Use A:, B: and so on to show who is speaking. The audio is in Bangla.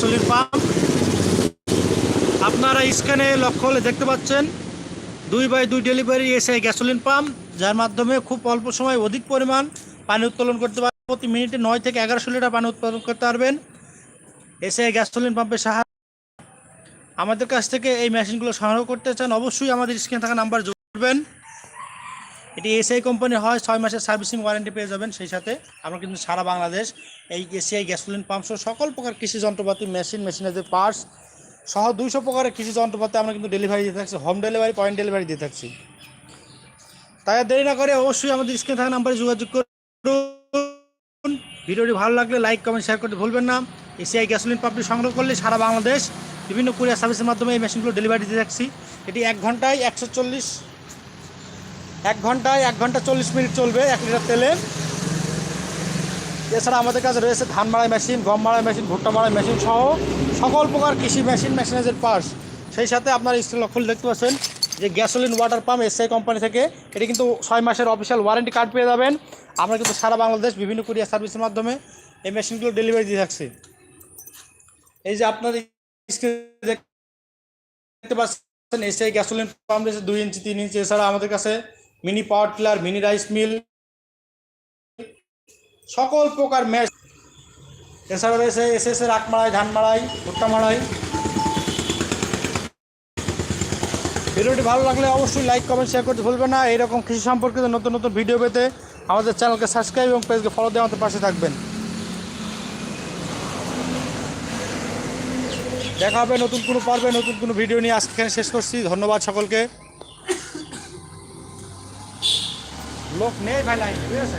A: গ্যাসোলিন পাম্প আপনারা স্ক্যানে লক্ষ্য হলে দেখতে পাচ্ছেন, দুই বাই দুই ডেলিভারি এসে গ্যাসোলিন পাম্প, যার মাধ্যমে খুব অল্প সময় অধিক পরিমাণ পানি উত্তোলন করতে পারবেন। প্রতি মিনিটে নয় থেকে এগারোশো লিটার পানি উৎপাদন করতে পারবেন। এসে গ্যাসোলিন পাম্পের সাহায্য আমাদের কাছ থেকে এই মেশিনগুলো সংগ্রহ করতে চান, অবশ্যই আমাদের স্ক্রিনে থাকা নাম্বার যোগ করবেন। এটি এসআই কোম্পানি হয়, ছয় মাসের সার্ভিসিং ওয়ারেন্টি পেয়ে যাবেন। সেই সাথে আমরা কিন্তু সারা বাংলাদেশ এই এসিআই গ্যাসোলিন পাম্প সহ সকল প্রকার কৃষি যন্ত্রপাতি মেশিন মেশিনারি পার্টস সহ দুইশো প্রকারের কৃষি যন্ত্রপাতি আমরা কিন্তু ডেলিভারি দিয়ে থাকছি হোম ডেলিভারি পয়েন্ট ডেলিভারি দিয়ে থাকছি। তাই দেরি না করে অবশ্যই আমাদের স্ক্রিনে থাকা নাম্বারে যোগাযোগ করুন। ভিডিওটি ভালো লাগলে লাইক কমেন্ট শেয়ার করতে ভুলবেন না। এসিআই গ্যাসোলিন পাম্পটি সংগ্রহ করলে সারা বাংলাদেশ বিভিন্ন কুরিয়ার সার্ভিসের মাধ্যমে এই মেশিনগুলো ডেলিভারি দিয়ে থাকছি। এটি এক ঘন্টায় একশো চল্লিশ এক ঘন্টায় এক ঘণ্টা চল্লিশ মিনিট চলবে এক লিটার তেলে। এছাড়া আমাদের কাছে রয়েছে ধান মাড়াই মেশিন, গম মাড়াই মেশিন, ভুট্টা মাড়াই মেশিন সহ সকল প্রকার কৃষি মেশিন, মেশিনারিজের পার্টস। সেই সাথে আপনার স্ক্রিন লক্ষ্য দেখতে পাচ্ছেন যে gasoline water pump SI company থেকে এটি কিন্তু ছয় মাসের অফিসিয়াল ওয়ারেন্টি কার্ড পেয়ে যাবেন। আমরা কিন্তু সারা বাংলাদেশ বিভিন্ন কুরিয়ার সার্ভিসের মাধ্যমে এই মেশিনগুলো ডেলিভারি দিয়ে থাকছি। এই যে আপনার দেখতে পাচ্ছেন এসআই গ্যাসোলিন পাম্প রয়েছে দুই ইঞ্চি, তিন ইঞ্চি। এছাড়া আমাদের কাছে mini power tiller, mini rice mill, সকল প্রকার ম্যাচ এছাড়া রয়েছে এস এস এর আখ মাড়াই, ধান মাড়াই, ভুট্টা মাড়াই। ভিডিওটি ভালো লাগলে অবশ্যই লাইক কমেন্ট শেয়ার করতে ভুলবেন না। এইরকম কৃষি সম্পর্কিত নতুন নতুন ভিডিও পেতে আমাদের চ্যানেলকে সাবস্ক্রাইব এবং পেজকে ফলো দিয়ে আমাদের পাশে থাকবেন। দেখা হবে নতুন কোনো পর্বে, নতুন কোনো ভিডিও নিয়ে। আজকে শেষ করছি। ধন্যবাদ সকলকে। লোক নেই ভাই লাইন ঠিক আছে